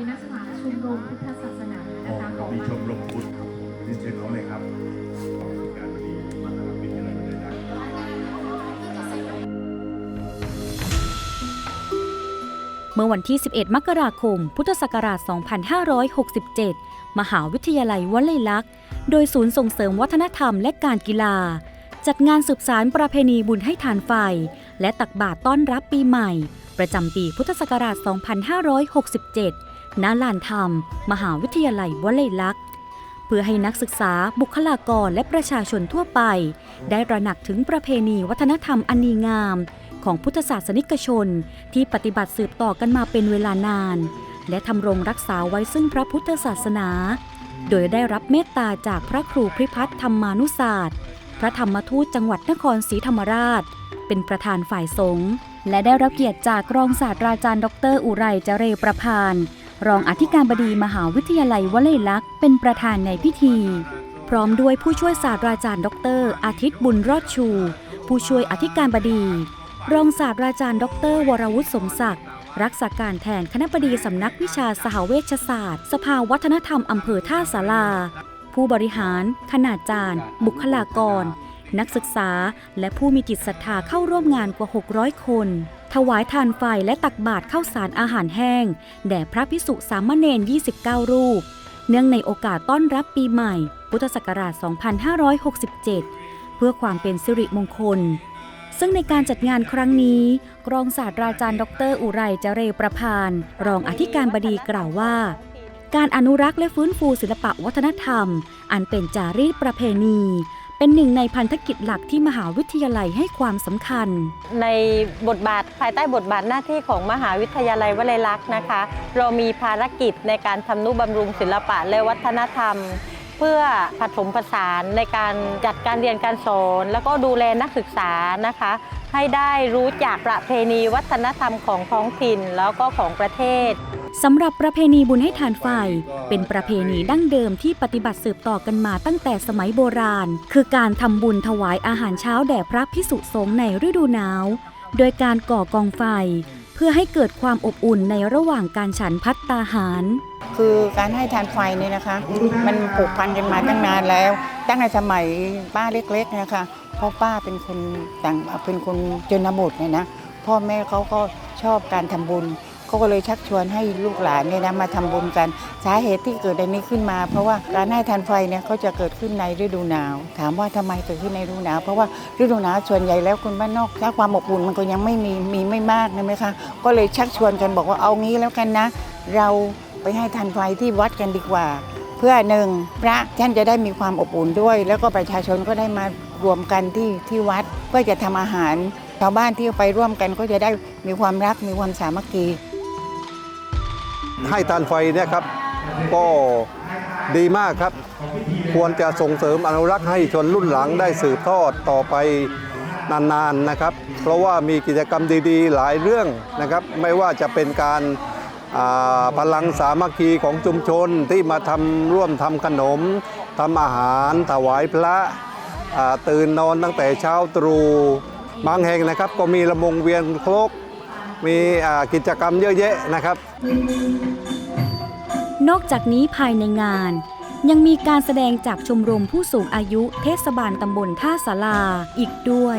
เป็นนักศึกษาชมรมพุทธศาสนานะคะของมีชมรมพุทธที่เชิญเขาเลยครับของการบดีมหาวิทยาลัยเลยนะเมื่อวันที่ 11 มกราคม พุทธศักราช 2567 มหาวิทยาลัยวลัยลักษณ์ โดยศูนย์ส่งเสริมวัฒนธรรมและการกีฬา จัดงานสืบสารประเพณีบุญให้ทานไฟ และตักบาตรต้อนรับปีใหม่ ประจำปีพุทธศักราช 2567 ณลานธรรม มหาวิทยาลัยวลัยลักษณ์ เพื่อให้นักศึกษาบุคลากรและประชาชนทั่วไป ได้ระหนักถึงประเพณีวัฒนธรรมอันดีงาม ของพุทธศาสนิกชน ที่ปฏิบัติสืบต่อกันมาเป็นเวลานาน และทำรงรักษาไว้ซึ่งพระพุทธศาสนา โดยได้รับเมตตาจากพระครูพิพัฒน์ธรรมานุศาสตร์ พระธรรมทูตจังหวัดนครศรีธรรมราช เป็นประธานฝ่ายสงฆ์และได้รับเกียรติจากรองศาสตราจารย์ ดร อุไรเจเรประพาน รองอธิการบดีมหาวิทยาลัยวลัยลักษณ์เป็นประธานในพิธี พร้อมด้วยผู้ช่วยศาสตราจารย์ ดร อาทิตย์บุญรอดชู ผู้ช่วยอธิการบดี รองศาสตราจารย์ ดร วรวุฒิสมศักดิ์รักษาการแทนคณะบดีสำนักวิชาสหเวชศาสตร์ สภาวัฒนธรรมอำเภอท่าสาราผู้บริหารคณาจารย์ บุคลากร นักศึกษาและผู้มีจิตศรัทธาเข้าร่วมงานกว่า 600 คน ถวายทานไฟและตักบาตรข้าวสารอาหารแห้ง แด่พระพิสุสามเณร 29 รูป เนื่องในโอกาสต้อนรับปีใหม่ พุทธศักราช 2567 เพื่อความเป็นสิริมงคล ซึ่งในการจัดงานครั้งนี้ กรองศาสตราจารย์ดร อุไรเจเรประพาน รองอธิการบดีกล่าวว่าการอนุรักษ์และฟื้นฟูศิลปะวัฒนธรรม อันเป็นจารีตประเพณี เป็นหนึ่งในพันธกิจหลักที่มหาวิทยาลัยให้ความสำคัญ ในบทบาทภายใต้บทบาทหน้าที่ของมหาวิทยาลัยวลัยลักษณ์นะคะ เรามีภารกิจในการทำนุบำรุงศิลปะและวัฒนธรรมเพื่อผสมผสานในการจัดการเรียนการสอน แล้วก็ดูแลนักศึกษานะคะ ให้ได้รู้จักประเพณีวัฒนธรรมของท้องถิ่นแล้วก็ของประเทศ สำหรับประเพณีบุญให้ทานไฟ เป็นประเพณีดั้งเดิมที่ปฏิบัติสืบต่อกันมาตั้งแต่สมัยโบราณ คือการทำบุญถวายอาหารเช้าแด่พระพิสุสงฆ์ในฤดูหนาว โดยการก่อกองไฟ เพื่อให้เกิดความอบอุ่นในระหว่างการฉันพัตตาหาร คือการให้ทานไฟเนี่ยนะคะ มันผูกพันกันมาตั้งนานแล้ว ตั้งแต่สมัยป้าเล็กๆนะคะเพราะป้าเป็นคนต่างเป็นคนจนบทเนี่ยนะพ่อแม่เขาก็ชอบการทำบุญ เขาก็เลยชักชวนให้ลูกหลานเนี่ยนะมาทำบุญกัน สาเหตุที่เกิดอันนี้ขึ้นมา เพราะว่าการให้ทานไฟเนี่ยเขาจะเกิดขึ้นในฤดูหนาว ถามว่าทำไมเกิดขึ้นในฤดูหนาว เพราะว่าฤดูหนาวส่วนใหญ่แล้วคนบ้านนอกถ้าความอบอุ่นมันก็ยังไม่มีมีไม่มากนะไหมคะก็เลยชักชวนกันบอกว่าเอางี้แล้วกันนะ เราไปให้ทันไฟที่วัดกันดีกว่า เพื่อหนึ่งพระท่านจะได้มีความอบอุ่นด้วย แล้วก็ประชาชนก็ได้มารวมกันที่ที่วัดเพื่อจะทำอาหารชาวบ้านที่ไปร่วมกันก็จะได้มีความรักมีความสามัคคี ให้ทานไฟเนี่ยครับก็ดีมากครับ ควรจะส่งเสริมอนุรักษ์ให้ชนรุ่นหลังได้สืบทอดต่อไปนานๆนะครับ เพราะว่ามีกิจกรรมดีๆ หลายเรื่องนะครับ ไม่ว่าจะเป็นการาพลังสามัคคีของชุมชนที่มาทำร่วมทำขนมทำอาหารถวายพระตื่นนอนตั้งแต่เช้าตรู่บางแห่งนะครับ ก็มีระมงเวียนครก มีกิจกรรมเยอะแยะนะครับ นอกจากนี้ภายในงาน ยังมีการแสดงจากชมรมผู้สูงอายุเทศบาลตำบลท่าสาราอีกด้วย